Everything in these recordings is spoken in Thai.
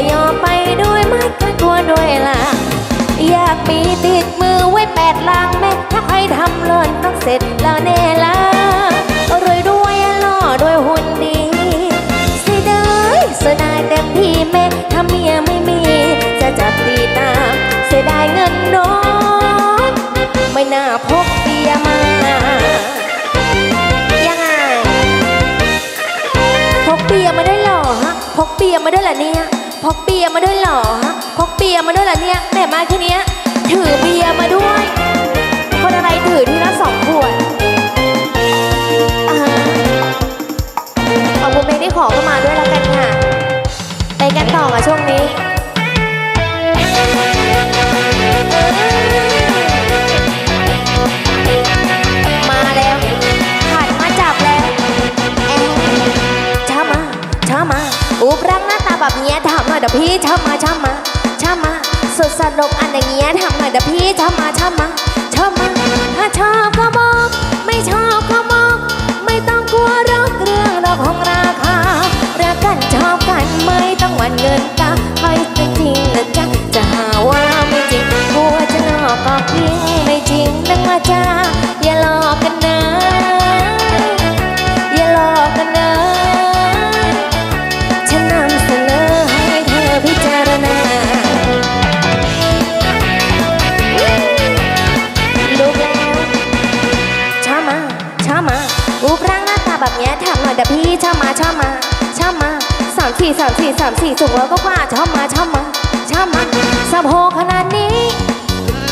จะยอมไปด้วยไหม่ก็กลัวด้วยล่ะ อยากมีติดมือไว้แปดลังแม่ถ้าใครทำล่นต้องเสร็จแล้วแน่ละรวยด้วยหล่อด้วยหุ่นดีเสียดายเสดายเต็มที่แม่ถ้าเมียไม่มี จะจับตีตามเสียดายเงินน้อยไม่น่าพกเบียมายังไงพกเบียมาด้หรอฮะพกเบียมาด้หรอเนี่ย พกเบียร์มาด้วยเหรอฮะพกเบียร์มาด้วยเหรอเนี่ยแม่มาแค่เนี้ยถือเบียร์มาด้วย คนอะไรถือที่ละสองขวดอ่าฮะเอาบุญเพลงที่ขอก็มาด้วยแล้วกันค่ะ ไปกันต่อกับช่วงนี้ ยทำหน่อยเดี๋ยวพี่ชามาชามาชามาสุดสนุกอันอย่างเงี้ยทำหน่อยเดี๋ยวพี่ชามาชามาชามาถ้าชอบก็บอก ไม่ชอบก็บอกไม่ต้องกลัวรักเรื่องดอกของราคารักกันชอบกันไม่ต้องหวันเงินตาใครเป็นจริงนะจ๊ะจะหาว่าไม่จริงกลัวจะหลอกก็พิงไม่จริงนักว่าจ้า แบบเนี้ยถามหน่อยเดี๋ยวพี่ช้ามาช้ามาช้ามาสามสี่สามสี่สามสี่สูงแล้วก็กว่าชอบมาช้ามาช้ามาสะโพกขนาดนี้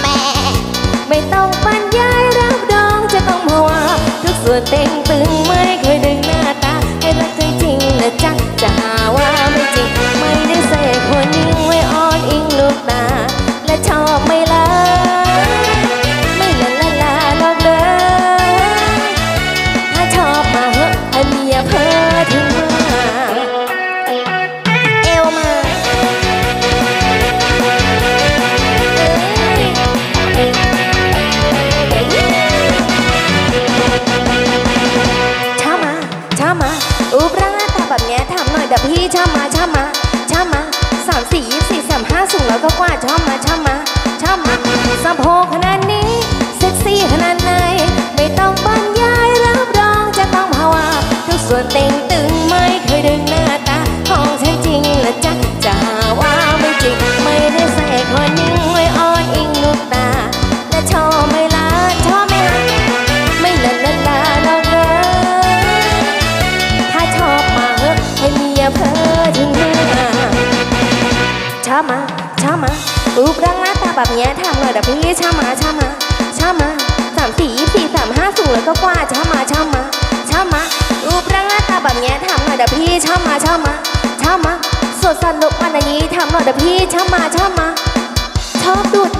แม่ไม่ต้องบรรยายรับรองจะต้องหัวทุกส่วนเต่งตึง เดี๋ยวพี่ช้ามาช้ามาช้ามาสามสี่ยี่สี่สามห้าสูงแล้วก็กว่าชอบมาชอบมาชอบมาสะโพกขนาดนี้เซ็กซี่ขนาดไหนไม่ต้องบรรยายรับรองจะต้องภาวะทุกส่วนเต่งตึงไม่ ช้ามาช้ามารูปร่างหน้าตาแบบเนี้ยทำหน่อยเดี๋ยวพี่ช้ามาช้ามาช้ามาสามสี่ยี่สี่สามห้าสูงแล้วก็กว่าช้ามาช้ามาช้ามารูปร่างหน้าตาแบบเนี้ยทำหน่อยเดี๋ยวพี่ช้ามาช้ามาช้ามาสดสนุกวันนี้ทำหน่อยเดี๋ยวพี่ช้ามาช้ามาชอบดูด